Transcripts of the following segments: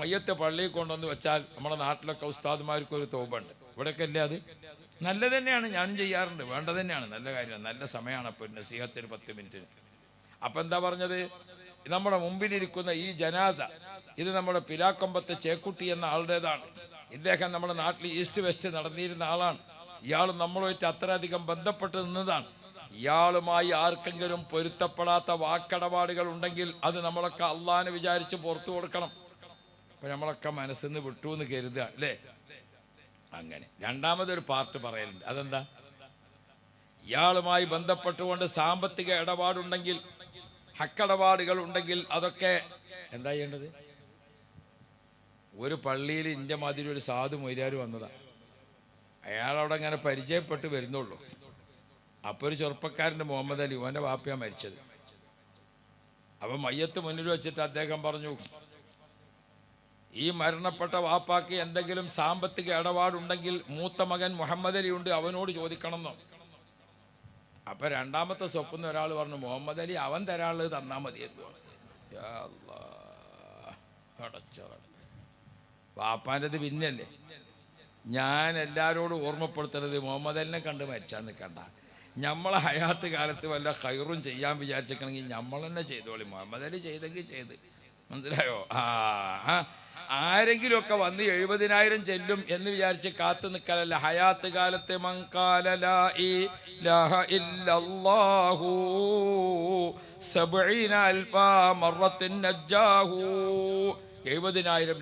മയ്യത്തെ പള്ളിയിൽ കൊണ്ടുവന്ന് വെച്ചാൽ നമ്മുടെ നാട്ടിലൊക്കെ ഉസ്താദുമാർക്ക് ഒരു തോപുണ്ട്. ഇവിടെയൊക്കെ അല്ലേ അത്? നല്ല തന്നെയാണ് ഞാനും ചെയ്യാറുണ്ട്. വേണ്ട തന്നെയാണ്. നല്ല കാര്യമാണ്. നല്ല സമയമാണ് അപ്പോൾ നസീഹത്തിന് പത്ത് മിനിറ്റിന് അപ്പം എന്താ പറഞ്ഞത്? നമ്മുടെ മുമ്പിലിരിക്കുന്ന ഈ ജനാസ ഇത് നമ്മുടെ പിലാക്കൊമ്പത്തെ ചേക്കുട്ടി എന്ന ആളുടേതാണ്. ഇദ്ദേഹം നമ്മുടെ നാട്ടിൽ ഈസ്റ്റ് വെസ്റ്റ് നടന്നിരുന്ന ആളാണ്. ഇയാൾ നമ്മളുമായിട്ട് അത്രയധികം ബന്ധപ്പെട്ട് നിന്നതാണ്. ഇയാളുമായി ആർക്കെങ്കിലും പൊരുത്തപ്പെടാത്ത വാക്കടപാടുകൾ ഉണ്ടെങ്കിൽ അത് നമ്മളൊക്കെ അള്ളാഹാനെ വിചാരിച്ച് പുറത്തു കൊടുക്കണം. അപ്പൊ നമ്മളൊക്കെ മനസ്സിൽ നിന്ന് വിട്ടു എന്ന് കരുതുക അല്ലേ? അങ്ങനെ. രണ്ടാമതൊരു പാർട്ട് പറയലുണ്ട്. അതെന്താ? ഇയാളുമായി ബന്ധപ്പെട്ടുകൊണ്ട് സാമ്പത്തിക ഇടപാടുണ്ടെങ്കിൽ ഹക്കടപാടുകൾ ഉണ്ടെങ്കിൽ അതൊക്കെ എന്താ ചെയ്യേണ്ടത്? ഒരു പള്ളിയിൽ ഇന്റെ മാതിരി ഒരു സാധു മൊയ്യാർ വന്നതാ. അയാളവിടെ അങ്ങനെ പരിചയപ്പെട്ട് വരുന്നുള്ളൂ. അപ്പോൾ ഒരു ചെറുപ്പക്കാരന്റെ മുഹമ്മദ് അലി ഓന്റെ വാപ്പയാണ് മരിച്ചത്. അപ്പം മയ്യത്ത് മുന്നിൽ വെച്ചിട്ട് അദ്ദേഹം പറഞ്ഞു ഈ മരണപ്പെട്ട വാപ്പാക്ക് എന്തെങ്കിലും സാമ്പത്തിക ഇടപാടുണ്ടെങ്കിൽ മൂത്ത മകൻ മുഹമ്മദ് അലി ഉണ്ട് അവനോട് ചോദിക്കണമെന്നോ? അപ്പൊ രണ്ടാമത്തെ സ്വപ്നം ഒരാൾ പറഞ്ഞു മുഹമ്മദ് അലി അവൻ തരാനുള്ളത് തന്നാ മതി എന്ന് പറഞ്ഞു. വാപ്പാന്റെത് പിന്നല്ലേ ഞാൻ എല്ലാവരോടും ഓർമ്മപ്പെടുത്തുന്നത് മുഹമ്മദ് അലിനെ കണ്ട് മരിച്ചാൽ നിൽക്കണ്ട. നമ്മളെ ഹയാത്ത് കാലത്ത് വല്ല ഹൈറും ചെയ്യാൻ വിചാരിച്ചിരിക്കണമെങ്കിൽ നമ്മൾ തന്നെ ചെയ്തോളി. മുഹമ്മദ് അലി ചെയ്തെങ്കിൽ ചെയ്ത്. മനസ്സിലായോ? ആ. ആരെങ്കിലുമൊക്കെ വന്ന് എഴുപതിനായിരം ചെല്ലും എന്ന് വിചാരിച്ച് കാത്തു നിൽക്കലല്ല. ഹയാത്ത് കാലത്ത് എഴുപതിനായിരം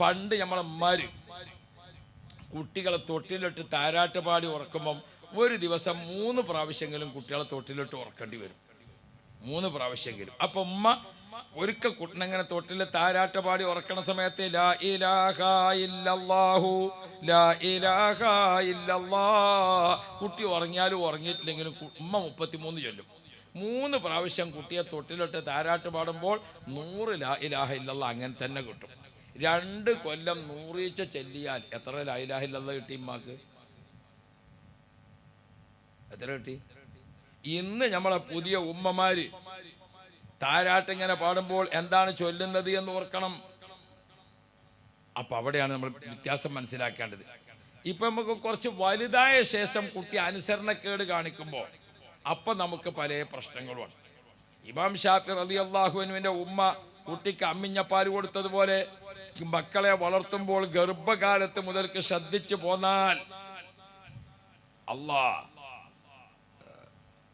പണ്ട് നമ്മളമ്മാര് കുട്ടികളെ തൊട്ടിലിട്ട് താരാട്ട് പാടി ഉറക്കുമ്പം ഒരു ദിവസം മൂന്ന് പ്രാവശ്യമെങ്കിലും കുട്ടികളെ തൊട്ടിലിട്ട് ഉറക്കേണ്ടി വരും. മൂന്ന് പ്രാവശ്യമെങ്കിലും. അപ്പം ഉമ്മ ഒരിക്കൽ കുട്ടനങ്ങനെ തൊട്ടിൽ താരാട്ട് പാടി ഉറക്കണ സമയത്ത് ലാ ഇലാഹ ലാ ഇലാഹ കുട്ടി ഉറങ്ങിയാലും ഉറങ്ങിയിട്ടില്ലെങ്കിലും ഉമ്മ മുപ്പത്തിമൂന്ന് ചൊല്ലും. മൂന്ന് പ്രാവശ്യം കുട്ടിയെ തൊട്ടിലിട്ട് താരാട്ട് പാടുമ്പോൾ നൂറ് ലാ ഇലാഹ ഇല്ലല്ല അങ്ങനെ തന്നെ കിട്ടും. രണ്ട് കൊല്ലം നൂറീച്ച ചെല്ലിയാൽ എത്ര ലാ ഇലാഹ ഇല്ലല്ല കിട്ടി ഉമ്മാക്ക്? എത്ര കിട്ടി? ഇന്ന് നമ്മളെ പുതിയ ഉമ്മമാര് താരാട്ടിങ്ങനെ പാടുമ്പോൾ എന്താണ് ചൊല്ലുന്നത് എന്ന് ഓർക്കണം. അപ്പൊ അവിടെയാണ് നമ്മൾ വ്യത്യാസം മനസ്സിലാക്കേണ്ടത്. ഇപ്പൊ നമുക്ക് കുറച്ച് വലുതായ ശേഷം കുട്ടി അനുസരണക്കേട് കാണിക്കുമ്പോൾ അപ്പൊ നമുക്ക് പല പ്രശ്നങ്ങളുമാണ് ഇമാം ഷാഫി റലി അള്ളാഹുവിനുവിന്റെ ഉമ്മ കുട്ടിക്ക് അമ്മിഞ്ഞപ്പാൽ കൊടുത്തതുപോലെ മക്കളെ വളർത്തുമ്പോൾ ഗർഭകാലത്ത് മുതൽക്ക് ശ്രദ്ധിച്ചു പോന്നാൽ അല്ലാ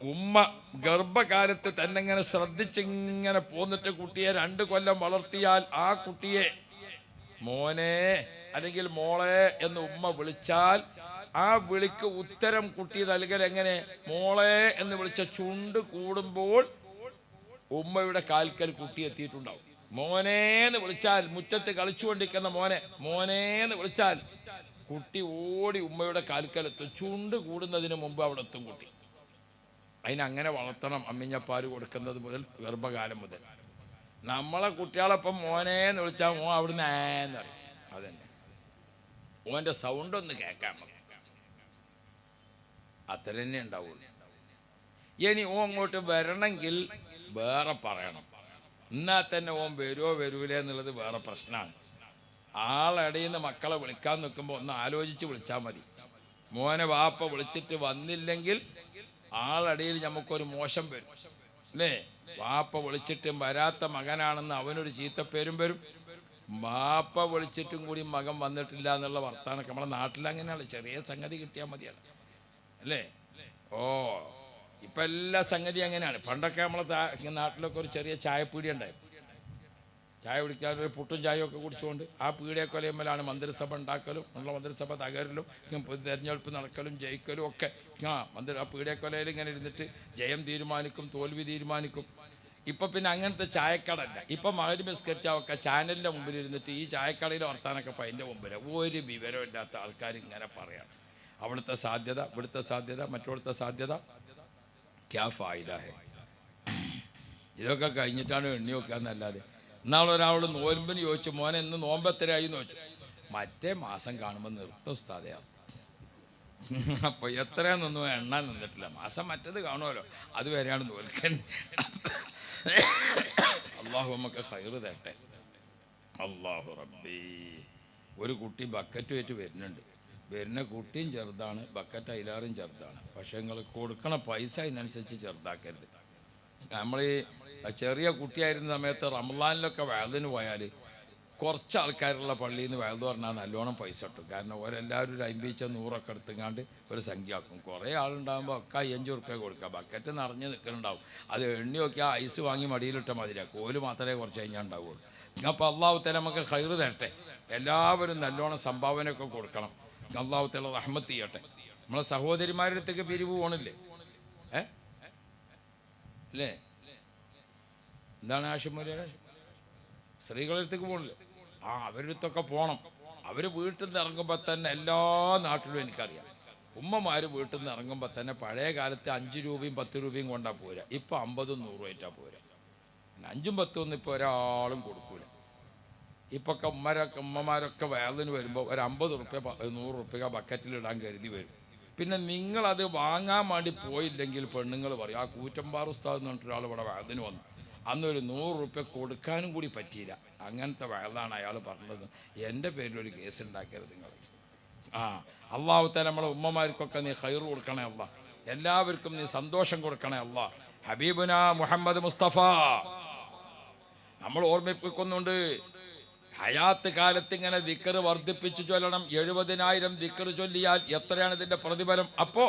ഉമ്മ ഗർഭകാലത്ത് തന്നെ ഇങ്ങനെ ശ്രദ്ധിച്ചിങ്ങനെ പോന്നിട്ട് കുട്ടിയെ രണ്ട് കൊല്ലം വളർത്തിയാൽ ആ കുട്ടിയെ മോനെ അല്ലെങ്കിൽ മോളെ എന്ന് ഉമ്മ വിളിച്ചാൽ ആ വിളിക്ക് ഉത്തരം കുട്ടി നൽകൽ എങ്ങനെ? മോളെ എന്ന് വിളിച്ച ചുണ്ട് കൂടുമ്പോൾ ഉമ്മയുടെ കാൽക്കൽ കുട്ടി എത്തിയിട്ടുണ്ടാവും. മോനെ എന്ന് വിളിച്ചാൽ മുറ്റത്ത് കളിച്ചുകൊണ്ടിരിക്കുന്ന മോനെ മോനെ എന്ന് വിളിച്ചാൽ കുട്ടി ഓടി ഉമ്മയുടെ കാൽക്കലെത്തും. ചുണ്ട് കൂടുന്നതിന് മുമ്പ് അവിടെ എത്തും കുട്ടി. അതിനങ്ങനെ വളർത്തണം അമ്മിഞ്ഞപ്പാൽ കൊടുക്കുന്നത് മുതൽ ഗർഭകാലം മുതൽ. നമ്മളെ കുട്ടികളെപ്പം മോനെ എന്ന് വിളിച്ചാൽ മോൻ അവിടുന്ന് ഏന്ന് പറയും. അതന്നെ. ഓന്റെ സൗണ്ട് ഒന്ന് കേൾക്കാൻ അത്ര തന്നെ ഉണ്ടാവുള്ളൂ. ഇനി ഓ അങ്ങോട്ട് വരണമെങ്കിൽ വേറെ പറയണം. എന്നാൽ തന്നെ ഓൻ വരുമോ വരൂലേ എന്നുള്ളത് വേറെ പ്രശ്നമാണ് ആളടിയിൽ നിന്ന് മക്കളെ വിളിക്കാൻ നിൽക്കുമ്പോൾ ഒന്ന് ആലോചിച്ച് വിളിച്ചാൽ മതി. മോനെ വാപ്പ വിളിച്ചിട്ട് വന്നില്ലെങ്കിൽ ആളടിയിൽ നമുക്കൊരു മോശം വരും. അല്ലേ? വാപ്പ വിളിച്ചിട്ടും വരാത്ത മകനാണെന്ന് അവനൊരു ചീത്തപ്പേരും വരും. വാപ്പ വിളിച്ചിട്ടും കൂടി മകൻ വന്നിട്ടില്ല എന്നുള്ള വർത്താനൊക്കെ നമ്മുടെ നാട്ടിൽ അങ്ങനെയാണ് ചെറിയ സംഗതി കിട്ടിയാൽ മതിയാണ് അല്ലേ? ഓ ഇപ്പം എല്ലാ സംഗതി അങ്ങനെയാണ്. പണ്ടൊക്കെ നമ്മളെ നാട്ടിലൊക്കെ ഒരു ചെറിയ ചായപ്പീടി ഉണ്ടായിരുന്നു. ചായ കുടിക്കാൻ ഒരു പുട്ടും ചായയൊക്കെ കുടിച്ചുകൊണ്ട് ആ പീടിയക്കൊലയുമ്മലാണ് മന്ത്രിസഭ ഉണ്ടാക്കലും ഉള്ള മന്ത്രിസഭ തകരലും തിരഞ്ഞെടുപ്പ് നടക്കലും ജയിക്കലും ഒക്കെ. ആ മന്ത്രി ആ പീടിയക്കൊലയിൽ ഇങ്ങനെ ഇരുന്നിട്ട് ജയം തീരുമാനിക്കും തോൽവി തീരുമാനിക്കും. ഇപ്പൊ പിന്നെ അങ്ങനത്തെ ചായക്കടല്ല ഇപ്പൊ മകരി മിസ്കരിച്ചൊക്കെ ചാനലിന്റെ മുമ്പിൽ ഇരുന്നിട്ട് ഈ ചായക്കടയിൽ വർത്താനൊക്കെ ഇപ്പം അതിന്റെ മുമ്പിൽ ഒരു വിവരമില്ലാത്ത ആൾക്കാർ ഇങ്ങനെ പറയാണ്. അവിടുത്തെ സാധ്യത ഇവിടുത്തെ സാധ്യത മറ്റവിടുത്തെ സാധ്യത? ക്യാ ഫായിദ ഇതൊക്കെ കഴിഞ്ഞിട്ടാണ് എണ്ണി വെക്കാന്നല്ലാതെ ഇന്നാളെ ഒരാളോട് നോൻപിന് ചോദിച്ചു മോനെ ഇന്ന് നോമ്പെത്തരായി എന്ന് ചോദിച്ചു. മറ്റേ മാസം കാണുമ്പോൾ നിർത്ത ഉസ്താദയാ അപ്പൊ എത്രയാന്നൊന്നും എണ്ണാൻ നിന്നിട്ടില്ല. മാസം മറ്റത് കാണുമല്ലോ. അതുവരെയാണ് നോൽക്കൻ. അള്ളാഹു നമുക്ക് ഹൈറ് തരട്ടെ. അള്ളാഹു റബ്ബി. ഒരു കുട്ടി ബക്കറ്റ് വെച്ച് വരുന്നുണ്ട്. വരുന്ന കുട്ടിയും ചെറുതാണ് ബക്കറ്റ് അയിലാറും ചെറുതാണ്. പക്ഷെ നിങ്ങൾ കൊടുക്കണ പൈസ അതിനനുസരിച്ച് ചെറുതാക്കരുത്. നമ്മൾ ഈ ചെറിയ കുട്ടിയായിരുന്ന സമയത്ത് റംലാനിലൊക്കെ വയലിന് പോയാൽ കുറച്ച് ആൾക്കാരുള്ള പള്ളിയിൽ നിന്ന് വയലു പറഞ്ഞാൽ നല്ലോണം പൈസ കിട്ടും. കാരണം ഓരെല്ലാവരും ഒരു അമ്പീച്ച നൂറൊക്കെ എടുത്തുങ്ങാണ്ട് ഒരു സംഖ്യ ആക്കും കുറേ ആളുണ്ടാകുമ്പോൾ ഒക്കെ അയ്യഞ്ച് ഉറുപ്പ്യ കൊടുക്കുക ബക്കറ്റ് നിറഞ്ഞ് നിൽക്കുന്നുണ്ടാവും അത് എണ്ണി നോക്കി ആ ഐസ് വാങ്ങി മടിയിലിട്ട മതിരാ കോൽ മാത്രമേ കുറച്ച് കഴിഞ്ഞാൽ ഉണ്ടാവുള്ളൂ. അപ്പോൾ അള്ളാഹുത്തല നമുക്ക് ഹൈറ് തരട്ടെ. എല്ലാവരും നല്ലോണം സംഭാവനയൊക്കെ കൊടുക്കണം. അള്ളാഹുത്തല റഹ്മത്ത് ചെയ്യട്ടെ. നമ്മളെ സഹോദരിമാരുടെ അടുത്തേക്ക് പിരിവ് പോകണില്ലേ അല്ലേ? എന്താണ് ആശുമൂലിയുടെ സ്ത്രീകളുടെ അടുത്തേക്ക് പോകണില്ലേ ആ അവരടുത്തൊക്കെ പോകണം അവർ വീട്ടിൽ നിന്ന് ഇറങ്ങുമ്പോൾ തന്നെ എല്ലാ നാട്ടിലും എനിക്കറിയാം. ഉമ്മമാര് വീട്ടിൽ നിന്ന് ഇറങ്ങുമ്പോൾ തന്നെ പഴയ കാലത്ത് അഞ്ച് രൂപയും പത്ത് രൂപയും കൊണ്ടാ പോരാ. ഇപ്പം അമ്പതും നൂറും ആയിട്ടാ പോരാ. അഞ്ചും പത്തും ഒന്നും ഇപ്പോൾ ഒരാളും കൊടുക്കൂല. ഇപ്പൊ ഒക്കെ ഉമ്മരൊക്കെ ഉമ്മമാരൊക്കെ വേദന വരുമ്പോൾ ഒരു അമ്പത് റുപ്യ നൂറ് റുപ്യ ബക്കറ്റിലിടാൻ കരുതി വരും. പിന്നെ നിങ്ങളത് വാങ്ങാൻ വേണ്ടി പോയില്ലെങ്കിൽ പെണ്ണുങ്ങൾ പറയും ആ കൂറ്റമ്പാർ ഉസ്താദ് എന്ന് പറഞ്ഞിട്ട് ഇവിടെ വേദന വന്നു. അന്നൊരു നൂറ് റുപ്യ കൊടുക്കാനും കൂടി പറ്റിയില്ല. അങ്ങനത്തെ വേദാണ് അയാൾ പറഞ്ഞത്. എന്റെ പേരിലൊരു കേസ് ഉണ്ടാക്കരുത് നിങ്ങൾ. ആ അള്ളാഹുത്തെ നമ്മളെ ഉമ്മമാർക്കൊക്കെ നീ ഹൈർ കൊടുക്കണേ അല്ല എല്ലാവർക്കും നീ സന്തോഷം കൊടുക്കണേ അല്ല ഹബീബുന മുഹമ്മദ് മുസ്തഫ. നമ്മൾ ഓർമ്മിപ്പിക്കുന്നുണ്ട് ഹയാത്ത് കാലത്ത് ഇങ്ങനെ ദിക്കർ വർദ്ധിപ്പിച്ചു ചൊല്ലണം. എഴുപതിനായിരം ദിക്കർ ചൊല്ലിയാൽ എത്രയാണ് ഇതിന്റെ പ്രതിഫലം? അപ്പോ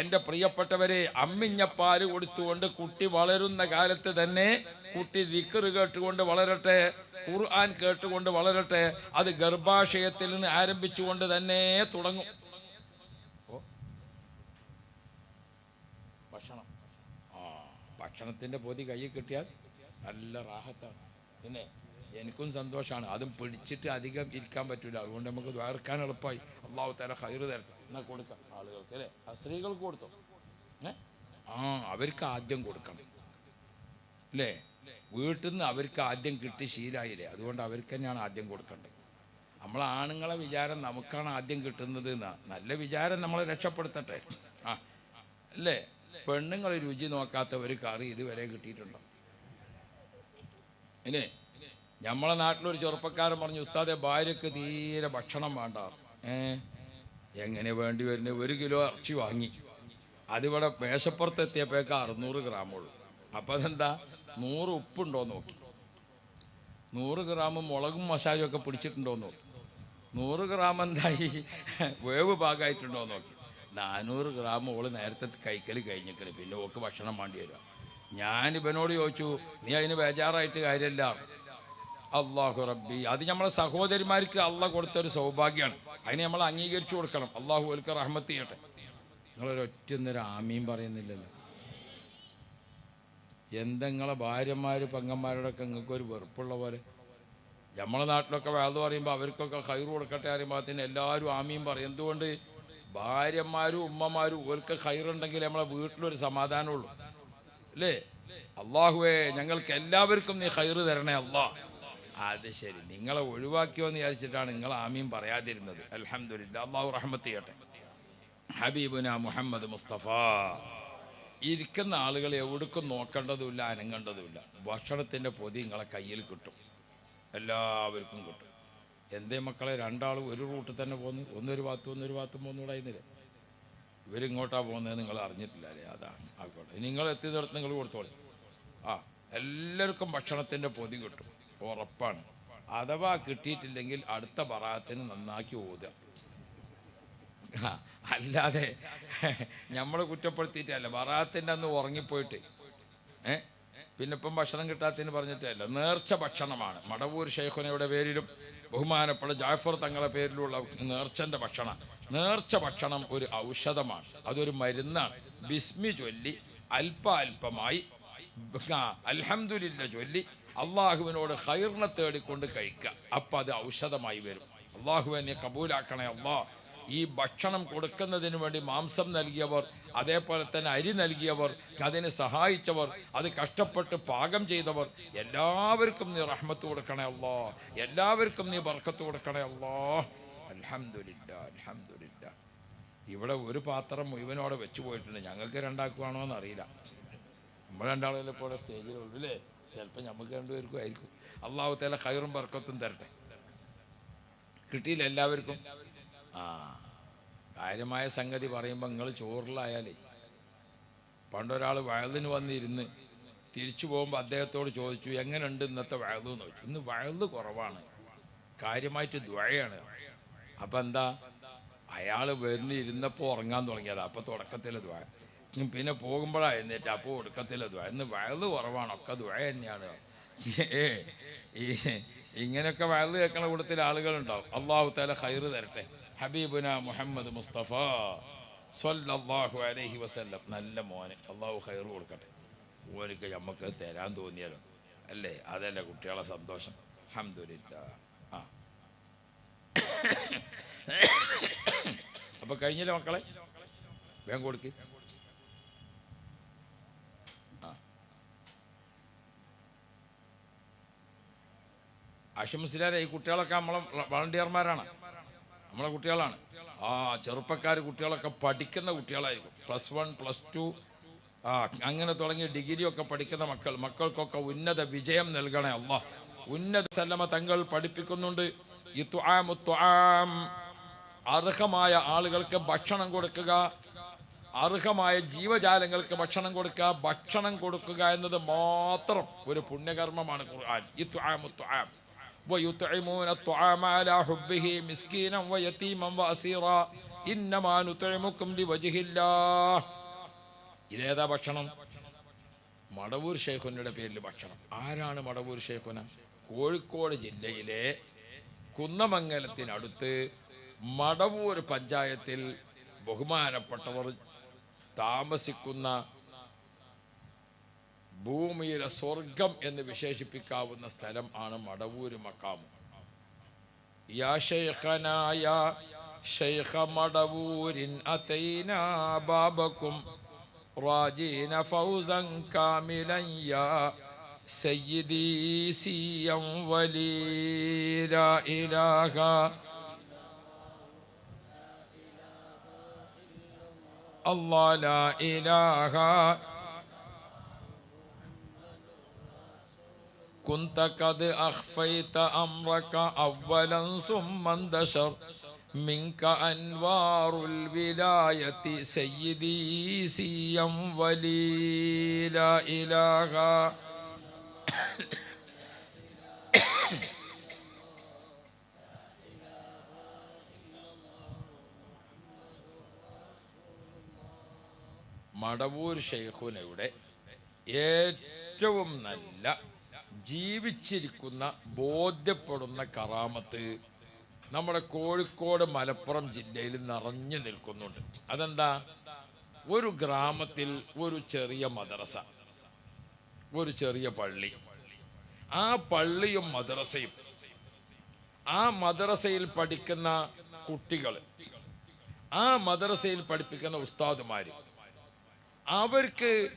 എന്റെ പ്രിയപ്പെട്ടവരെ അമ്മിഞ്ഞപ്പാൽ കൊടുത്തുകൊണ്ട് കുട്ടി വളരുന്ന കാലത്ത് തന്നെ കുട്ടി ദിക്കർ കേട്ടുകൊണ്ട് വളരട്ടെ ഖുർആൻ കേട്ടുകൊണ്ട് വളരട്ടെ അത് ഗർഭാശയത്തിൽ നിന്ന് ആരംഭിച്ചുകൊണ്ട് തന്നെ തുടങ്ങും. ഭക്ഷണം. ആ ഭക്ഷണത്തിന്റെ പൊതി കയ്യിൽ കിട്ടിയാൽ നല്ല റാഹത്താണ്. പിന്നെ എനിക്കും സന്തോഷമാണ്. അതും പിടിച്ചിട്ട് അധികം ഇരിക്കാൻ പറ്റില്ല അതുകൊണ്ട് നമുക്ക് വേർക്കാൻ എളുപ്പമായി. അള്ളാഹു തല ഹൈറ് തരട്ടെ. എന്നാൽ കൊടുക്കാം ആളുകൾക്ക് അല്ലേ? ആ സ്ത്രീകൾക്ക് കൊടുത്തോ? ഏ? ആ അവർക്ക് ആദ്യം കൊടുക്കണം. അല്ലേ? വീട്ടിൽ നിന്ന് അവർക്ക് ആദ്യം കിട്ടി ശീലായില്ലേ? അതുകൊണ്ട് അവർക്ക് തന്നെയാണ് ആദ്യം കൊടുക്കേണ്ടത്. നമ്മൾ ആണുങ്ങളെ വിചാരം നമുക്കാണ് ആദ്യം കിട്ടുന്നത് നല്ല വിചാരം നമ്മളെ രക്ഷപ്പെടുത്തട്ടെ. ആ അല്ലേ? പെണ്ണുങ്ങൾ രുചി നോക്കാത്ത ഒരു കറി ഇതുവരെ കിട്ടിയിട്ടുണ്ടോ? ഇല്ലേ നമ്മളെ നാട്ടിലൊരു ചെറുപ്പക്കാരൻ പറഞ്ഞു ഉസ്താദെ ഭാര്യക്ക് തീരെ ഭക്ഷണം വേണ്ട. ഏ? എങ്ങനെ വേണ്ടി വരുന്നത് ഒരു കിലോ ഇറച്ചി വാങ്ങി. അതിവിടെ മേശപ്പുറത്ത് എത്തിയപ്പോഴേക്ക് അറുന്നൂറ് ഗ്രാമുള്ളൂ അപ്പം അതെന്താ? നൂറ് ഉപ്പുണ്ടോ നോക്കി. നൂറ് ഗ്രാം മുളകും മസാലയും ഒക്കെ പിടിച്ചിട്ടുണ്ടോ നോക്കി. നൂറ് ഗ്രാം എന്തായി? വേവ് ഭാഗമായിട്ടുണ്ടോ നോക്കി. നാനൂറ് ഗ്രാം ഓൾ നേരത്തെ കൈക്കൽ കഴിഞ്ഞിക്കണ്. പിന്നെ ഓക്ക് ഭക്ഷണം വേണ്ടി വരിക. ഞാൻ ഇവനോട് ചോദിച്ചു നീ അതിന് ബേജാറായിട്ട് കാര്യമില്ല. അള്ളാഹു റബ്ബി. അത് നമ്മളെ സഹോദരിമാർക്ക് അള്ളാഹ് കൊടുത്തൊരു സൗഭാഗ്യമാണ്. അതിനെ നമ്മൾ അംഗീകരിച്ചു കൊടുക്കണം. അള്ളാഹു ഓൽക്ക് റഹ്മത്ത് ചെയ്യട്ടെ. നിങ്ങളൊരൊറ്റ നേരം ആമീൻ പറയുന്നില്ലല്ലോ. എന്തെങ്ങളെ ഭാര്യമാർ പെങ്ങന്മാരോടൊക്കെ നിങ്ങൾക്ക് ഒരു വെറുപ്പുള്ള പോലെ? നമ്മളെ നാട്ടിലൊക്കെ വേദ പറയുമ്പോൾ അവർക്കൊക്കെ ഹൈറ് കൊടുക്കട്ടെ അറിയുമ്പോൾ എല്ലാവരും ആമീൻ പറയും. എന്തുകൊണ്ട്? ഭാര്യമാരും ഉമ്മമാരും ഓർക്ക് ഹൈറുണ്ടെങ്കിൽ നമ്മളെ വീട്ടിലൊരു സമാധാനമുള്ളൂ. അല്ലേ? അള്ളാഹുവേ ഞങ്ങൾക്ക് എല്ലാവർക്കും നീ ഹൈറ് തരണേ അള്ളാ അത് ശരി. നിങ്ങളെ ഒഴിവാക്കിയോ എന്ന് വിചാരിച്ചിട്ടാണ് നിങ്ങൾ ആമീൻ പറയാതിരുന്നത്. അലഹമില്ല അള്ളാഹു റഹ്മത്ത് ഹബീബുന മുഹമ്മദ് മുസ്തഫ. ഇരിക്കുന്ന ആളുകൾ എവിടേക്കും നോക്കേണ്ടതുമില്ല അനങ്ങേണ്ടതുമില്ല. ഭക്ഷണത്തിന്റെ പൊതി നിങ്ങളെ കയ്യിൽ കിട്ടും. എല്ലാവർക്കും കിട്ടും. എന്തേ മക്കളെ രണ്ടാളും ഒരു റൂട്ടിൽ തന്നെ പോകുന്നു ഒന്നൊരു ഭാഗത്തും ഒന്നൊരു ഭാഗത്തും പോകുന്നൂടായിരുന്നില്ലേ ഇവരിങ്ങോട്ടാണ് പോകുന്നത് നിങ്ങൾ അറിഞ്ഞിട്ടില്ല അല്ലേ? അതാണ്. ആയിക്കോട്ടെ. നിങ്ങൾ എത്തിയതിടത്ത് നിങ്ങൾ കൊടുത്തോളി. ആ എല്ലാവർക്കും ഭക്ഷണത്തിന്റെ പൊതി കിട്ടും. ഉറപ്പാണ്. അഥവാ കിട്ടിയിട്ടില്ലെങ്കിൽ അടുത്ത പറാത്തിന് നന്നാക്കി ഓതുക. അല്ലാതെ നമ്മൾ കുറ്റപ്പെടുത്തിയിട്ടല്ല. പറാത്തിന്റെ അന്ന് ഉറങ്ങിപ്പോയിട്ട് ഏ? പിന്നെ ഇപ്പം ഭക്ഷണം കിട്ടാത്തതിന് പറഞ്ഞിട്ടല്ല. നേർച്ച ഭക്ഷണമാണ്. മടവൂർ ഷെയ്ഖുനയുടെ പേരിലും ബഹുമാനപ്പെട്ട ജാഫർ തങ്ങളുടെ പേരിലുള്ള നേർച്ചന്റെ ഭക്ഷണം. നേർച്ച ഭക്ഷണം ഒരു ഔഷധമാണ്. അതൊരു മരുന്നാണ്. ബിസ്മി ചൊല്ലി അല്പ അല്പമായി അൽഹംദുലില്ല ചൊല്ലി അള്ളാഹുവിനോട് ഹൈറിനെ തേടിക്കൊണ്ട് കഴിക്കുക. അപ്പം അത് ഔഷധമായി വരും. അള്ളാഹുവിനെ കബൂലാക്കണേ അള്ളാഹ് ഈ ഭക്ഷണം കൊടുക്കുന്നതിന് വേണ്ടി മാംസം നൽകിയവർ അതേപോലെ തന്നെ അരി നൽകിയവർ അതിന് സഹായിച്ചവർ അത് കഷ്ടപ്പെട്ട് പാകം ചെയ്തവർ എല്ലാവർക്കും നീ റഹ്മത്ത് കൊടുക്കണേ അല്ലോ എല്ലാവർക്കും നീ ബർക്കത്ത് കൊടുക്കണേ അല്ലോ അലഹമില്ല അലഹമില്ല ഇവിടെ ഒരു പാത്രം മുഴുവനോടെ വെച്ചു പോയിട്ടുണ്ട്. ഞങ്ങൾക്ക് രണ്ടാക്കുവാണോ എന്നറിയില്ല നമ്മൾ രണ്ടാളല്ലേ ഇപ്പോൾ സ്റ്റേജിലുള്ളൂ അല്ലേ ചിലപ്പോൾ നമുക്ക് രണ്ടുപേർക്കും ആയിരിക്കും. അള്ളാഹു തല ഖൈറും ബർക്കത്തും തരട്ടെ. കിട്ടിയില്ല എല്ലാവർക്കും? ആ. കാര്യമായ സംഗതി പറയുമ്പോൾ നിങ്ങൾ ചോറിലായാലേ. പണ്ടൊരാൾ വയലിന് വന്നിരുന്ന് തിരിച്ചു പോകുമ്പോൾ അദ്ദേഹത്തോട് ചോദിച്ചു എങ്ങനെയുണ്ട് ഇന്നത്തെ വയലു? എന്ന് ചോദിച്ചു. ഇന്ന് വയൽ കുറവാണ്. കാര്യമായിട്ട് ദ്വയാണ്. അപ്പം എന്താ? അയാൾ വരുന്നിരുന്നപ്പോൾ ഉറങ്ങാൻ തുടങ്ങിയത്. അപ്പോൾ തുടക്കത്തിലെ ദ്വയ പിന്നെ പോകുമ്പോഴാണ് എന്നിട്ട് അപ്പോൾ ഒടുക്കത്തില്ല ദ്വ ഇന്ന് വയൽ കുറവാണ്. ഒക്കെ ദ്വ തന്നെയാണ്. ഏ ഇങ്ങനെയൊക്കെ വയൽ കേൾക്കണ കൂട്ടത്തിൽ ആളുകളുണ്ടാവും അള്ളാഹു താല ഹൈറ് തരട്ടെ. ഹബീബുന മുഹമ്മദ് മുസ്തഫ സ്വല്ലല്ലാഹു അലഹി വസല്ലം. നല്ല മോനെ. അള്ളാഹു ഹൈറ് കൊടുക്കട്ടെ. ഓനിക്ക് നമുക്ക് തരാൻ തോന്നിയാലും? അല്ലേ? അതല്ലേ കുട്ടികളെ സന്തോഷം. അഹമ്മദില്ല ആ. അപ്പൊ കഴിഞ്ഞില്ല മക്കളെ? വേഗം കൊടുക്ക്. ആശംസിലാരെ ഈ കുട്ടികളൊക്കെ നമ്മളെ വളണ്ടിയർമാരാണ്. നമ്മളെ കുട്ടികളാണ്. ആ ചെറുപ്പക്കാർ കുട്ടികളൊക്കെ പഠിക്കുന്ന കുട്ടികളായിരിക്കും. പ്ലസ് വൺ പ്ലസ് ടു ആ അങ്ങനെ തുടങ്ങി ഡിഗ്രിയൊക്കെ പഠിക്കുന്ന മക്കൾ. മക്കൾക്കൊക്കെ ഉന്നത വിജയം നൽകണേ അല്ല ഉന്നത സല്ലമ തങ്ങൾ പഠിപ്പിക്കുന്നുണ്ട്. അർഹമായ ആളുകൾക്ക് ഭക്ഷണം കൊടുക്കുക. അർഹമായ ജീവജാലങ്ങൾക്ക് ഭക്ഷണം കൊടുക്കുക. ഭക്ഷണം കൊടുക്കുക എന്നത് മാത്രം ഒരു പുണ്യകർമ്മമാണ് ഖുർആൻ. തുആം ويطعمون الطعام على حبه مسكينا ويتيما واسيرا انما نطعمكم لوجه الله ഇതേതാ ഭക്ഷണം മടവൂർ ഷെയ്ഖുനയുടെ പേരിൽ ഭക്ഷണം ആരാണ് മടവൂർ ഷെയ്ഖുന കോഴിക്കോട് ജില്ലയിലെ കുന്നമംഗലത്തിനടുത്ത് മടവൂർ പഞ്ചായത്തിൽ ബഹുമാനപ്പെട്ടവർ താമസിക്കുന്ന ഭൂമിയിലെ സ്വർഗം എന്ന് വിശേഷിപ്പിക്കാവുന്ന സ്ഥലം ആണ് മടവൂര് മക്കാം. യാ ഷെയ്ഖനായ ഷെയ്ഖ മടവൂരിൻ അതൈന ബാബക്കും റാജീന ഫൗസൻ കാമിലൻ യാ സയ്യിദീ സിയം വലിയ ഇലാഹ. അല്ലാഹ ഇലാഹ إله كنت قد أخفيت أمرك أولا ثم اندشر منك أنوار الولاية سيدي سيا ولي لا إله മടവൂർ ഷെയ്ഖുനയുടെ ഏറ്റവും നല്ല ജീവിച്ചിരിക്കുന്ന ബോധ്യപ്പെടുന്ന കറാമത്ത് നമ്മുടെ കോഴിക്കോട് മലപ്പുറം ജില്ലയിൽ നിറഞ്ഞു നിൽക്കുന്നുണ്ട്. അതെന്താ? ഒരു ഗ്രാമത്തിൽ ഒരു ചെറിയ മദ്രസ ഒരു ചെറിയ പള്ളി. ആ പള്ളിയും മദ്രസയും ആ മദ്രസയിൽ പഠിക്കുന്ന കുട്ടികൾ ആ മദ്രസയിൽ പഠിപ്പിക്കുന്ന ഉസ്താദുമാര് അവർക്ക്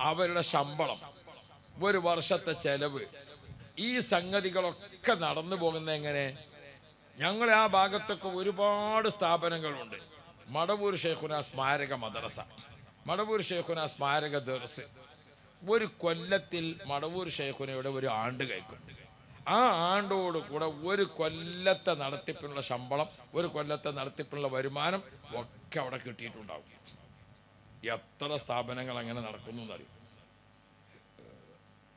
അവരുടെ ശമ്പളം ഒരു വർഷത്തെ ചെലവ്. ഈ സംഗതികളൊക്കെ നടന്നു പോകുന്ന എങ്ങനെ? ഞങ്ങൾ ആ ഭാഗത്തൊക്കെ ഒരുപാട് സ്ഥാപനങ്ങളുണ്ട്. മടവൂർ ഷേഖുന സ്മാരക മദ്രസ മടവൂർ ഷേഖുന സ്മാരക ദർസ്. ഒരു കൊല്ലത്തിൽ മടവൂർ ഷേഖുനയുടെ ഒരു ആണ്ട് കഴിക്കും ആ ആണ്ടോട് കൂടെ ഒരു കൊല്ലത്തെ നടത്തിപ്പിനുള്ള ശമ്പളം ഒരു കൊല്ലത്തെ നടത്തിപ്പിനുള്ള വരുമാനം ഒക്കെ അവിടെ കിട്ടിയിട്ടുണ്ടാവും. എത്ര സ്ഥാപനങ്ങൾ അങ്ങനെ നടക്കുന്നു എന്നറിയും?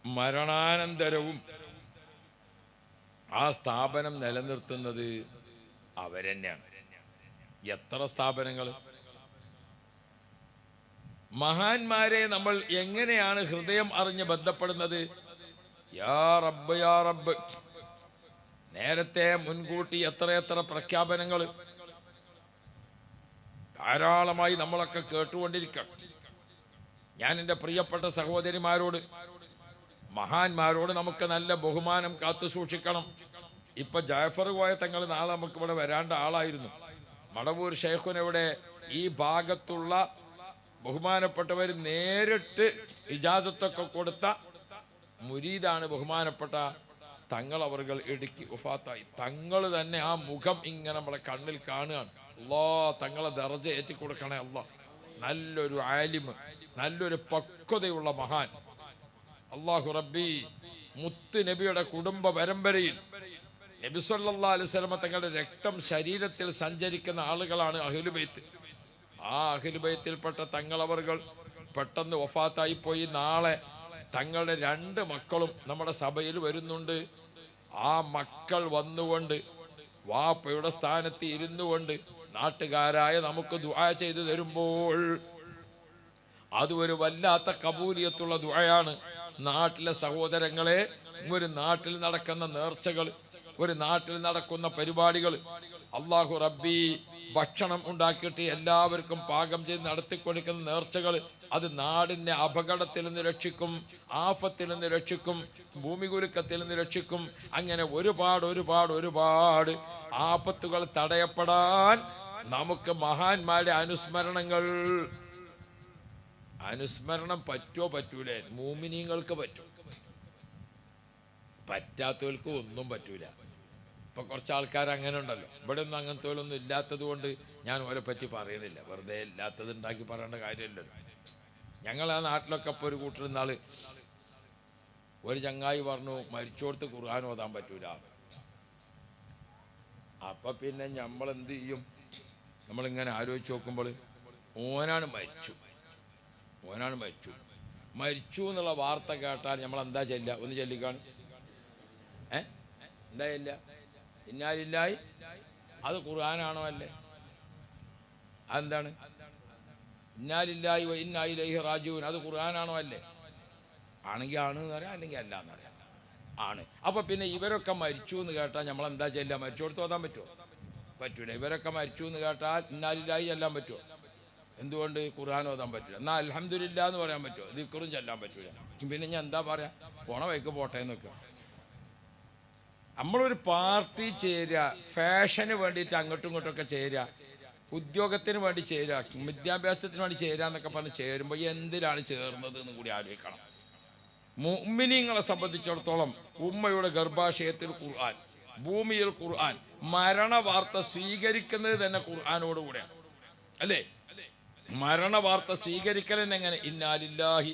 മരണാനന്തരവും ആ സ്ഥാപനം നിലനിർത്തുന്നത് അവരെന്നെയാണ്. എത്ര സ്ഥാപനങ്ങൾ മഹാന്മാരെ നമ്മൾ എങ്ങനെയാണ് ഹൃദയം അറിഞ്ഞ് ബന്ധപ്പെടുന്നത്? യാ റബ്ബ് യാ റബ്ബ്. നേരത്തെ മുൻകൂട്ടി എത്രയെത്ര പ്രഖ്യാപനങ്ങൾ ധാരാളമായി നമ്മളൊക്കെ കേട്ടുകൊണ്ടിരിക്കണം ഞാൻ എന്റെ പ്രിയപ്പെട്ട സഹോദരിമാരോട് മഹാന്മാരോട് നമുക്ക് നല്ല ബഹുമാനം കാത്തു സൂക്ഷിക്കണം. ഇപ്പൊ ജാഫർ പോയ തങ്ങൾ നാളെ നമുക്ക് ഇവിടെ വരാണ്ട ആളായിരുന്നു. മടവൂർ ഷെയ്ഖുനെവിടെ ഈ ഭാഗത്തുള്ള ബഹുമാനപ്പെട്ടവർ നേരിട്ട് ഇജാസത്തൊക്കെ കൊടുത്ത മുരീദാണ് ബഹുമാനപ്പെട്ട തങ്ങൾ അവർകൾ ഇടുക്കി ഉഫാത്തായി തങ്ങൾ തന്നെ ആ മുഖം ഇങ്ങനെ നമ്മളെ കണ്ണിൽ കാണുകയാണ്. അല്ലോ തങ്ങളെ ദർജ ഏറ്റിക്കൊടുക്കണേ അല്ല. നല്ലൊരു ആലിമ് നല്ലൊരു പക്വതയുള്ള മഹാൻ. അള്ളാഹു റബ്ബി മുത്ത് നബിയുടെ കുടുംബ പരമ്പരയിൽ നബി സല്ലല്ലാഹു അലൈഹി തങ്ങളുടെ രക്തം ശരീരത്തിൽ സഞ്ചരിക്കുന്ന ആളുകളാണ് അഹ്ലുബൈത്ത് ആ അഹ്ലുബൈത്തിൽപ്പെട്ട തങ്ങളവറുകൾ പെട്ടെന്ന് വഫാത്തായി പോയി. നാളെ തങ്ങളുടെ രണ്ട് മക്കളും നമ്മുടെ സഭയിൽ വരുന്നുണ്ട്. ആ മക്കൾ വന്നുകൊണ്ട് വാപ്പയുടെ സ്ഥാനത്ത് ഇരുന്നു കൊണ്ട് നാട്ടുകാരായ നമുക്ക് ദുആ ചെയ്തു തരുമ്പോൾ അത് ഒരു വല്ലാത്ത കബൂലിയത്തുള്ള ദുആയാണ്. നാട്ടിലെ സഹോദരങ്ങളെ ഒരു നാട്ടിൽ നടക്കുന്ന നേർച്ചകൾ ഒരു നാട്ടിൽ നടക്കുന്ന പരിപാടികൾ. അള്ളാഹു റബ്ബി ഭക്ഷണം ഉണ്ടാക്കിയിട്ട് എല്ലാവർക്കും പാകം ചെയ്ത് നടത്തിക്കൊടുക്കുന്ന നേർച്ചകൾ. അത് നാടിനെ അപകടത്തിൽ നിന്ന് രക്ഷിക്കും ആഫത്തിൽ നിന്ന് രക്ഷിക്കും ഭൂമി കുലുക്കത്തിൽ നിന്ന് രക്ഷിക്കും. അങ്ങനെ ഒരുപാട് ഒരുപാട് ഒരുപാട് ആപത്തുകൾ തടയപ്പെടാൻ നമുക്ക് മഹാന്മാരുടെ അനുസ്മരണങ്ങൾ അനുസ്മരണം പറ്റോ പറ്റൂല? മൂമിനീങ്ങൾക്ക് പറ്റും. പറ്റാത്തവർക്ക് ഒന്നും പറ്റൂല. ഇപ്പൊ കുറച്ച് ആൾക്കാർ അങ്ങനെ ഉണ്ടല്ലോ. ഇവിടെ ഒന്നും അങ്ങനത്തെ ഒന്നും ഇല്ലാത്തത് കൊണ്ട് ഞാൻ ഓരെ പറ്റി പറയണില്ല വെറുതെ ഇല്ലാത്തത് ഉണ്ടാക്കി പറയേണ്ട കാര്യമില്ലല്ലോ. ഞങ്ങൾ ആ നാട്ടിലൊക്കെ ഇപ്പോൾ ഒരു കൂട്ടിരുന്നാൾ ഒരു ചങ്ങായി പറഞ്ഞു മരിച്ചോടത്ത് ഖുർആൻ ഓതാൻ പറ്റൂല. അപ്പൊ പിന്നെ നമ്മൾ എന്ത് ചെയ്യും? നമ്മളിങ്ങനെ ആലോചിച്ച് നോക്കുമ്പോൾ ഓനാണ് മരിച്ചു. ഓനാണ് മരിച്ചു. മരിച്ചു എന്നുള്ള വാർത്ത കേട്ടാൽ നമ്മൾ എന്താ ചെല്ല ഒന്ന് ചെല്ലിക്കാണ്. ഏ? എന്താ ചെല്ല ഇന്നാലില്ലായി. അത് ഖുർആനാണോ അല്ലേ? അതെന്താണ്? ഇന്നാലില്ലായി ഇന്നായിലൈഹി റാജുവിൻ അത് ഖുർആനാണോ അല്ലേ? ആണെങ്കിൽ ആണ് എന്ന് പറയാം അല്ലെങ്കിൽ അല്ല എന്ന് പറയാം. ആണ്. അപ്പൊ പിന്നെ ഇവരൊക്കെ മരിച്ചു എന്ന് കേട്ടാൽ നമ്മൾ എന്താ ചെല്ലുക? മരിച്ചോടത്ത് ഓതാൻ പറ്റുമോ? പറ്റൂല. ഇവരൊക്കെ മരിച്ചു എന്ന് കേട്ടാൽ ഇന്നാലില്ലായി ചെല്ലാൻ പറ്റുമോ? എന്തുകൊണ്ട് ഖുർആൻ ഓതാൻ പറ്റില്ല? എന്നാൽ അലഹമില്ല എന്ന് പറയാൻ പറ്റുമോ? ദിക്കറും ചെല്ലാൻ പറ്റൂല. പിന്നെ ഞാൻ എന്താ പറയാ? പോണ വൈക്ക് പോട്ടെ എന്നൊക്കെ നമ്മളൊരു പാർട്ടി ചേരുക ഫാഷന് വേണ്ടിയിട്ട് അങ്ങോട്ടും ഇങ്ങോട്ടും ഒക്കെ ചേരുക ഉദ്യോഗത്തിന് വേണ്ടി ചേരുക വിദ്യാഭ്യാസത്തിന് വേണ്ടി ചേരുക എന്നൊക്കെ പറഞ്ഞ് ചേരുമ്പോൾ എന്തിനാണ് ചേർന്നത് എന്ന് കൂടി ആലോചിക്കണം. മുമ്മിനിങ്ങളെ സംബന്ധിച്ചിടത്തോളം ഉമ്മയുടെ ഗർഭാശയത്തിൽ ഖുർആൻ ഭൂമിയിൽ ഖുർആൻ മരണ വാർത്ത സ്വീകരിക്കുന്നത് തന്നെ ഖുർആാനോടുകൂടെയാണ് അല്ലേ? മരണ വാർത്ത സ്വീകരിക്കലെന്ന് എങ്ങനെ ഇന്നാലില്ലാഹി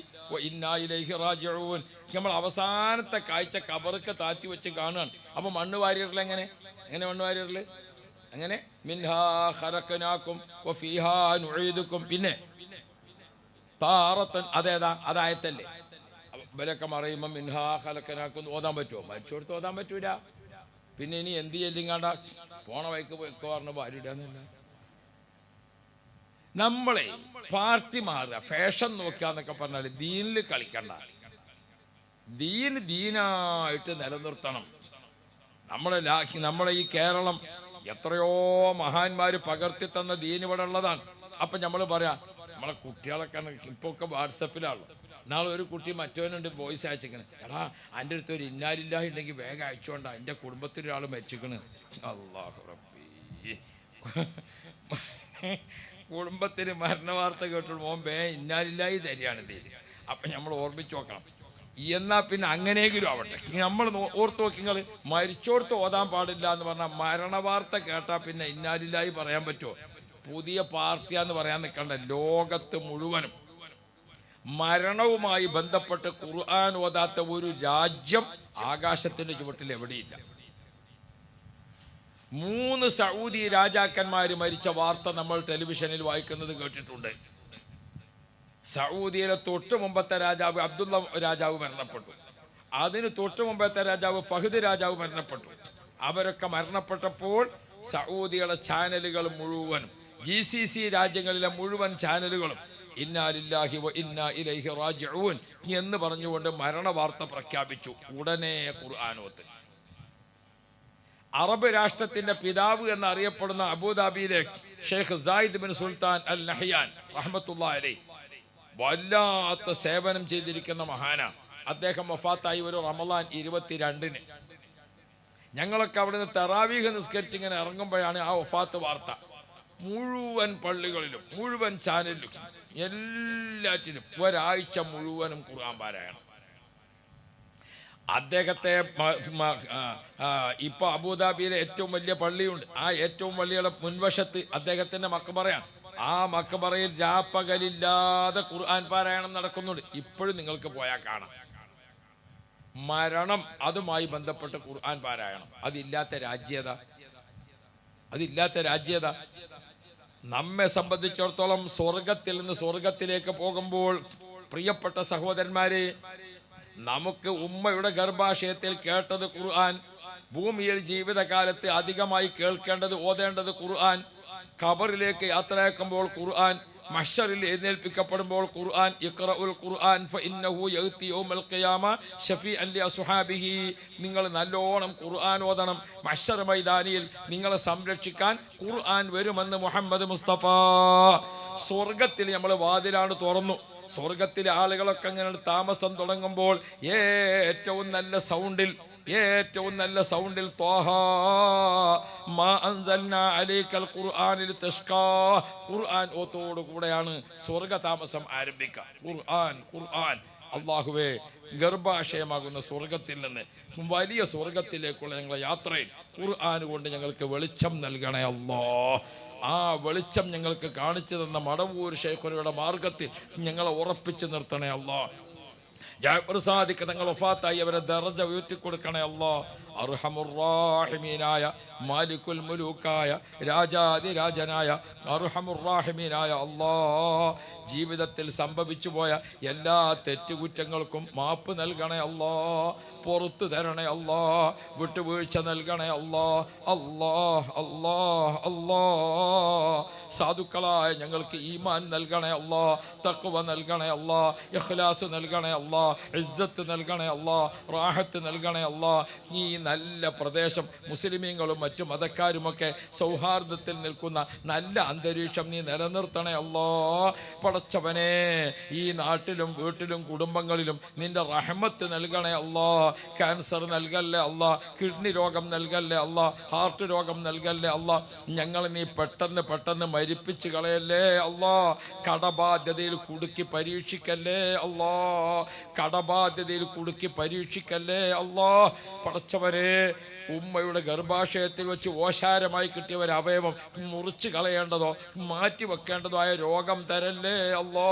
ഇന്നായിലൈഹി റാജിഊൻ. നമ്മൾ അവസാനത്തെ കാഴ്ച കബറൊക്കെ താത്തി വെച്ച് കാണുകയാണ്. അപ്പൊ മണ്ണ് വാരിയറിൽ എങ്ങനെ? എങ്ങനെ മണ്ണ് വാരിയറിൽ അങ്ങനെ മിൻഹാ ഫീഹാ പിന്നെ താറത്തൻ അതേതാ? അതായത്തല്ലേ ഇവരൊക്കെ മറയുമ്പോൾ മിൻഹാ ഹലക്കനാക്കും ഓതാൻ പറ്റുമോ? മരിച്ചോടത്ത് ഓതാൻ പറ്റൂല. പിന്നെ ഇനി എന്ത് ചെല്ലിങ്ങാണ്ട പോണ വൈക്ക് പോയിക്കോ പറഞ്ഞ ഭാര്യയിടാന്നല്ല നമ്മളെ പാർട്ടി മാറുക. ഫാഷൻ നോക്കുക എന്നൊക്കെ പറഞ്ഞാൽ ദീനിൽ കളിക്കണ്ട. ദീൻ ദീനായിട്ട് നിലനിർത്തണം. നമ്മളെ ലാഖി നമ്മളെ ഈ കേരളം എത്രയോ മഹാന്മാര് പകർത്തി തന്ന ദീൻ ഇവിടെ ഉള്ളതാണ്. അപ്പൊ നമ്മൾ പറയാ നമ്മളെ കുട്ടികളൊക്കെ ഇപ്പൊ ഒക്കെ വാട്സപ്പിലാണ് നാളെ ഒരു കുട്ടി മറ്റവനുണ്ട് വോയിസ് അയച്ചിക്കണ് എടാ എന്റെ അടുത്ത് ഒരു ഇന്നാലില്ല ഉണ്ടെങ്കിൽ വേഗം അയച്ചോണ്ടാ. എന്റെ കുടുംബത്തിൽ ഒരാൾ മരിച്ചിക്കണ് അള്ളാഹു റബ്ബി. കുടുംബത്തിന് മരണവാർത്ത കേട്ടു മോൻ ബേ ഇന്നാലില്ലായി തരികയാണ് തീര് അപ്പം നമ്മൾ ഓർമ്മിച്ച് നോക്കണം. എന്നാൽ പിന്നെ അങ്ങനെയെങ്കിലും ആവട്ടെ. നമ്മൾ ഓർത്ത് നോക്കി നിങ്ങൾ മരിച്ചോടത്ത് ഓതാൻ പാടില്ല എന്ന് പറഞ്ഞാൽ മരണവാർത്ത കേട്ടാൽ പിന്നെ ഇന്നാലില്ലായി പറയാൻ പറ്റുമോ? പുതിയ പാർട്ടിയാന്ന് പറയാൻ നിൽക്കണ്ട. ലോകത്ത് മുഴുവനും മരണവുമായി ബന്ധപ്പെട്ട് ഖുർആൻ ഓതാത്ത ഒരു രാജ്യം ആകാശത്തിന്റെ ചുവട്ടിൽ എവിടെയില്ല. മൂന്ന് സൗദി രാജാക്കന്മാർ മരിച്ച വാർത്ത നമ്മൾ ടെലിവിഷനിൽ വായിക്കുന്നത് കേട്ടിട്ടുണ്ട്. സൗദിയിലെ തൊട്ട് മുമ്പത്തെ രാജാവ് അബ്ദുള്ള രാജാവ് മരണപ്പെട്ടു. അതിന് തൊട്ട് മുമ്പത്തെ രാജാവ് ഫഹദ് രാജാവ് മരണപ്പെട്ടു. അവരൊക്കെ മരണപ്പെട്ടപ്പോൾ സൗദിയുടെ ചാനലുകൾ മുഴുവനും ജി സി സി രാജ്യങ്ങളിലെ മുഴുവൻ ചാനലുകളും ഇന്നാലില്ലാഹി ഇന്നാ ഇലൈഹി റാജിഊൻ എന്ന് പറഞ്ഞുകൊണ്ട് മരണ വാർത്ത പ്രഖ്യാപിച്ചു. ഉടനെ ഖുർആാനോത്ത് അറബ് രാഷ്ട്രത്തിന്റെ പിതാവ് എന്നറിയപ്പെടുന്ന അബുദാബിയിലെ Sheikh Zayed bin Sultan Al Nahyan Rahmatullah അലൈ. വല്ലാത്ത സേവനം ചെയ്തിരിക്കുന്ന മഹാന. അദ്ദേഹം വഫാത്തായി ഒരു റമലാൻ ഇരുപത്തിരണ്ടിന്. ഞങ്ങളൊക്കെ അവിടുന്ന് തെറാവീഹ് നിസ്കരിച്ച് ഇങ്ങനെ ഇറങ്ങുമ്പോഴാണ് ആ വഫാത്ത് വാർത്ത. മുഴുവൻ പള്ളികളിലും മുഴുവൻ ചാനലിലും എല്ലാറ്റിനും ഒരാഴ്ച മുഴുവനും ഖുർആൻ പാരായണം. അദ്ദേഹത്തെ ഇപ്പൊ അബുദാബിയിലെ ഏറ്റവും വലിയ പള്ളിയുണ്ട്. ആ ഏറ്റവും വലിയ മുൻവശത്ത് അദ്ദേഹത്തിന്റെ മക്കബറയാണ് ആ മക്കബറയിൽ രാപ്പകലില്ലാതെ ഖുർആൻ പാരായണം നടക്കുന്നുണ്ട്. ഇപ്പോഴും നിങ്ങൾക്ക് പോയാൽ കാണാം. മരണം അതുമായി ബന്ധപ്പെട്ട് ഖുർആൻ പാരായണം. അതില്ലാത്ത രാജ്യത അതില്ലാത്ത രാജ്യത നമ്മെ സംബന്ധിച്ചിടത്തോളം സ്വർഗത്തിൽ നിന്ന് സ്വർഗത്തിലേക്ക് പോകുമ്പോൾ പ്രിയപ്പെട്ട സഹോദരന്മാരെ നമുക്ക് ഉമ്മയുടെ ഗർഭാശയത്തിൽ കേട്ടത് ഖുർആൻ ഭൂമിയിൽ ജീവിതകാലത്ത് അധികമായി കേൾക്കേണ്ടത് ഓതേണ്ടത് ഖുർആൻ ഖബറിലേക്ക് യാത്രയാക്കുമ്പോൾ ഖുർആൻ മഷറിൽ എഴുന്നേൽപ്പിക്കപ്പെടുമ്പോൾ ഖുർആൻ ഇഖ്റഉൽ ഖുർആൻ ഫഇന്നഹു യഅതി യൗമൽ ഖിയാമ ഷഫീഅൻ ലി അസ്ഹാബിഹി നിങ്ങൾ നല്ലോണം ഖുർആൻ ഓതണം. മഷർ മൈതാനിയിൽ നിങ്ങളെ സംരക്ഷിക്കാൻ ഖുർആൻ വരുമെന്ന് മുഹമ്മദ് മുസ്തഫ. സ്വർഗത്തിൽ നമ്മൾ വാതിലാണ് തുറന്നു. സ്വർഗത്തിലെ ആളുകളൊക്കെ അങ്ങനെ താമസം തുടങ്ങുമ്പോൾ ഏറ്റവും നല്ല സൗണ്ടിൽ ഏറ്റവും നല്ല സൗണ്ടിൽ ഖുർആൻ കൂടെയാണ് സ്വർഗ താമസം ആരംഭിക്കുക. ഖുർആൻ ഖുർആൻ. അള്ളാഹുവേ ഗർഭാശയമാകുന്ന സ്വർഗത്തിൽ നിന്ന് വലിയ സ്വർഗത്തിലേക്കുള്ള ഞങ്ങളുടെ യാത്രയിൽ ഖുർആൻ കൊണ്ട് ഞങ്ങൾക്ക് വെളിച്ചം നൽകണേ അല്ലാ ആ വെളിച്ചം ഞങ്ങൾക്ക് കാണിച്ചു തന്ന മടവൂർ ശേഖരയുടെ മാർഗത്തിൽ ഞങ്ങളെ ഉറപ്പിച്ചു നിർത്തണേ അല്ലോ ജാഫർ സാദിഖ് തങ്ങൾ വഫാത്തായി അവരെ ദർജ ഉയർത്തി അല്ലോ അല്ലാ അർഹമുറാഹിമീനായ മാലിക്കുൽ മുലൂക്കായ രാജാതിരാജനായ അർഹമുറാഹിമീനായ അള്ളാ ജീവിതത്തിൽ സംഭവിച്ചു പോയ എല്ലാ തെറ്റുകുറ്റങ്ങൾക്കും മാപ്പ് നൽകണേ അല്ലാ പുറത്തു തരണേ അല്ലാ വിട്ടുവീഴ്ച നൽകണേ അല്ലാ അല്ലാ അല്ലാ അല്ലാ സാധുക്കളായ ഞങ്ങൾക്ക് ഈമാൻ നൽകണേ അല്ലാ തക്കുവ നൽകണേ അല്ലാ ഇഖ്ലാസ് നൽകണേ അല്ലാ ഇസ്സത്ത് നൽകണേ അല്ലാ റാഹത്ത് നൽകണേ അല്ലാ ഈ നല്ല പ്രദേശം. മുസ്ലിമീങ്ങളും മറ്റു മതക്കാരുമൊക്കെ സൗഹാർദ്ദത്തിൽ നിൽക്കുന്ന നല്ല അന്തരീക്ഷം നീ നിലനിർത്തണേ അല്ലോ. പടച്ചവനെ ഈ നാട്ടിലും വീട്ടിലും കുടുംബങ്ങളിലും നിന്റെ റഹമത്ത് നൽകണേ അല്ലോ. ക്യാൻസർ നൽകല്ലേ അല്ല. കിഡ്നി രോഗം നൽകല്ലേ അല്ല. ഹാർട്ട് രോഗം നൽകല്ലേ അല്ല. ഞങ്ങൾ നീ പെട്ടെന്ന് പെട്ടെന്ന് മരിപ്പിച്ച് കളയല്ലേ അല്ലോ. കടബാധ്യതയിൽ കുടുക്കി പരീക്ഷിക്കല്ലേ അല്ലോ. കടബാധ്യതയിൽ കുടുക്കി പരീക്ഷിക്കല്ലേ അല്ലാ. പടച്ചവരെ ഉമ്മയുടെ ഗർഭാശയത്തിൽ വെച്ച് ഓശാരമായി കിട്ടിയ ഒരു അവയവം മുറിച്ച് കളയേണ്ടതോ മാറ്റി വെക്കേണ്ടതോ ആയ രോഗം തരല്ലേ അല്ലാ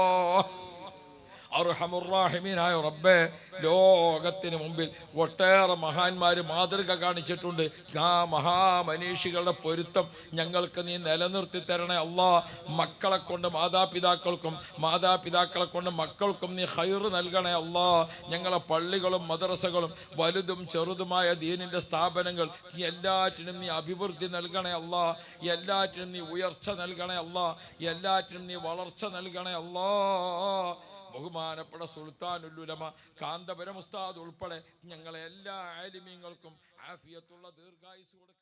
അർഹമുറാഹിമീനായ റബ്ബേ ലോകത്തിന് മുമ്പിൽ ഒട്ടേറെ മഹാന്മാർ മാതൃക കാണിച്ചിട്ടുണ്ട്. ആ മഹാമനീഷികളുടെ പൊരുത്തം ഞങ്ങൾക്ക് നീ നിലനിർത്തി തരണേ അള്ളാ മക്കളെ കൊണ്ട് മാതാപിതാക്കൾക്കും മാതാപിതാക്കളെ കൊണ്ട് മക്കൾക്കും നീ ഹൈറ് നൽകണേ അള്ളാ ഞങ്ങളെ പള്ളികളും മദ്രസകളും വലുതും ചെറുതുമായ ദീനിന്റെ സ്ഥാപനങ്ങൾ നീ എല്ലാറ്റിനും നീ അഭിവൃദ്ധി നൽകണേ അള്ളാ എല്ലാറ്റിനും നീ ഉയർച്ച നൽകണേ അള്ളാ എല്ലാറ്റിനും നീ വളർച്ച നൽകണേ അല്ലാ. ബഹുമാനപ്പെട്ട സുൽത്താനുല്ലുലമ കാന്തപുരം ഉസ്താദ് ഉൾപ്പെടെ ഞങ്ങളെ എല്ലാ ആലിമീങ്ങൾക്കും ആഫിയത്തുള്ള ദീർഘായുസ് കൊടുക്കണം